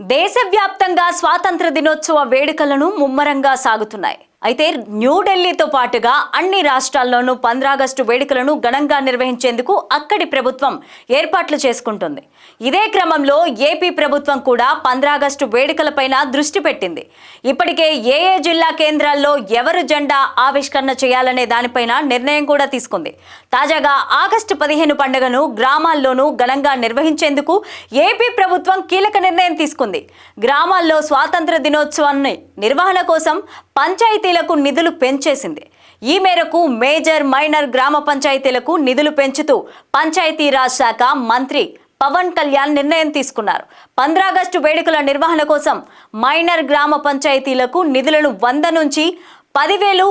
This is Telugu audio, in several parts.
దేశవ్యాప్తంగా స్వాతంత్ర దినోత్సవ వేడుకలను ముమ్మరంగా సాగుతున్నాయి. అయితే న్యూఢిల్లీతో పాటుగా అన్ని రాష్ట్రాల్లోనూ పంద్రాగస్టు వేడుకలను ఘనంగా నిర్వహించేందుకు అక్కడి ప్రభుత్వం ఏర్పాట్లు చేసుకుంటుంది. ఇదే క్రమంలో ఏపీ ప్రభుత్వం కూడా పంద్రాగస్టు వేడుకలపైన దృష్టి పెట్టింది. ఇప్పటికే ఏ ఏ జిల్లా కేంద్రాల్లో ఎవరు జెండా ఆవిష్కరణ చేయాలనే దానిపైన నిర్ణయం కూడా తీసుకుంది. తాజాగా ఆగస్టు పదిహేను పండుగను గ్రామాల్లోనూ ఘనంగా నిర్వహించేందుకు ఏపీ ప్రభుత్వం కీలక నిర్ణయం తీసుకుంది. గ్రామాల్లో స్వాతంత్ర దినోత్సవాన్ని నిర్వహణ కోసం పంచాయతీలకు నిధులు పెంచేసింది. ఈ మేరకు మేజర్ మైనర్ గ్రామ పంచాయతీలకు నిధులు పెంచుతూ పంచాయతీరాజ్ శాఖ మంత్రి పవన్ కళ్యాణ్ నిర్ణయం తీసుకున్నారు. పంద్రాగస్టు వేడుకల నిర్వహణ కోసం మైనర్ గ్రామ పంచాయతీలకు నిధులను వంద నుంచి పదివేలు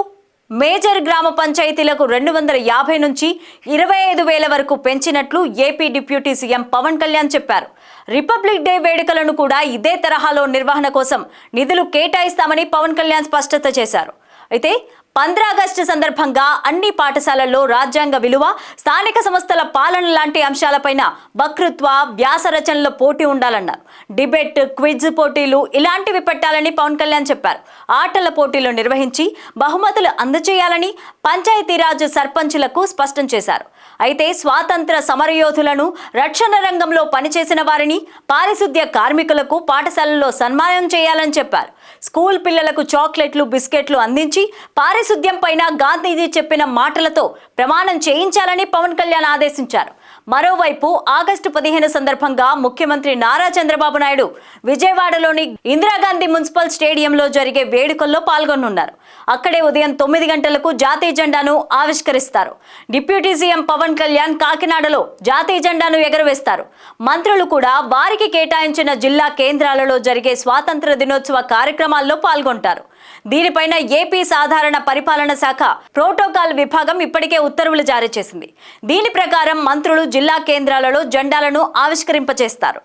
మేజర్ గ్రామ పంచాయతీలకు రెండు వందల యాభై నుంచి ఇరవై ఐదు వేల వరకు పెంచినట్లు AP deputy CM Pawan Kalyan చెప్పారు. రిపబ్లిక్ డే వేడుకలను కూడా ఇదే తరహాలో నిర్వహణ కోసం నిధులు కేటాయిస్తామని పవన్ కళ్యాణ్ స్పష్టత చేశారు. అయితే పంద్రాగస్టు సందర్భంగా అన్ని పాఠశాలల్లో రాజ్యాంగ విలువ స్థానిక సంస్థల పాలన లాంటి అంశాలపైన వక్తృత్వ వ్యాస రచనలో పోటీ ఉండాలన్నారు. డిబేట్ క్విజ్ పోటీలు ఇలాంటివి పెట్టాలని పవన్ కళ్యాణ్ చెప్పారు. ఆటల పోటీలు నిర్వహించి బహుమతులు అందజేయాలని పంచాయతీరాజ్ సర్పంచులకు స్పష్టం చేశారు. అయితే స్వాతంత్ర సమరయోధులను రక్షణ రంగంలో పనిచేసిన వారిని పారిశుద్ధ్య కార్మికులకు పాఠశాలల్లో సన్మానం చేయాలని చెప్పారు. స్కూల్ పిల్లలకు చాక్లెట్లు బిస్కెట్లు అందించి పారిశుద్ధ్యం పైన గాంధీజీ చెప్పిన మాటలతో ప్రమాణం చేయించాలని పవన్ కళ్యాణ్ ఆదేశించారు. మరోవైపు ఆగస్టు పదిహేను సందర్భంగా ముఖ్యమంత్రి నారా చంద్రబాబు నాయుడు విజయవాడలోని ఇందిరాగాంధీ మున్సిపల్ స్టేడియంలో జరిగే వేడుకల్లో పాల్గొనున్నారు. అక్కడే ఉదయం తొమ్మిది గంటలకు జాతీయ జెండాను ఆవిష్కరిస్తారు. డిప్యూటీ సీఎం పవన్ కళ్యాణ్ కాకినాడలో జాతీయ జెండాను ఎగరవేస్తారు. మంత్రులు కూడా వారికి కేటాయించిన జిల్లా కేంద్రాలలో జరిగే స్వాతంత్ర దినోత్సవ కార్యక్రమాల్లో పాల్గొంటారు. దీనిపైన ఏపీ సాధారణ పరిపాలన శాఖ ప్రోటోకాల్ విభాగం ఇప్పటికే ఉత్తర్వులు జారీ చేసింది. దీని ప్రకారం మంత్రులు జిల్లా కేంద్రాలలో జెండాలను ఆవిష్కరింపచేస్తారు.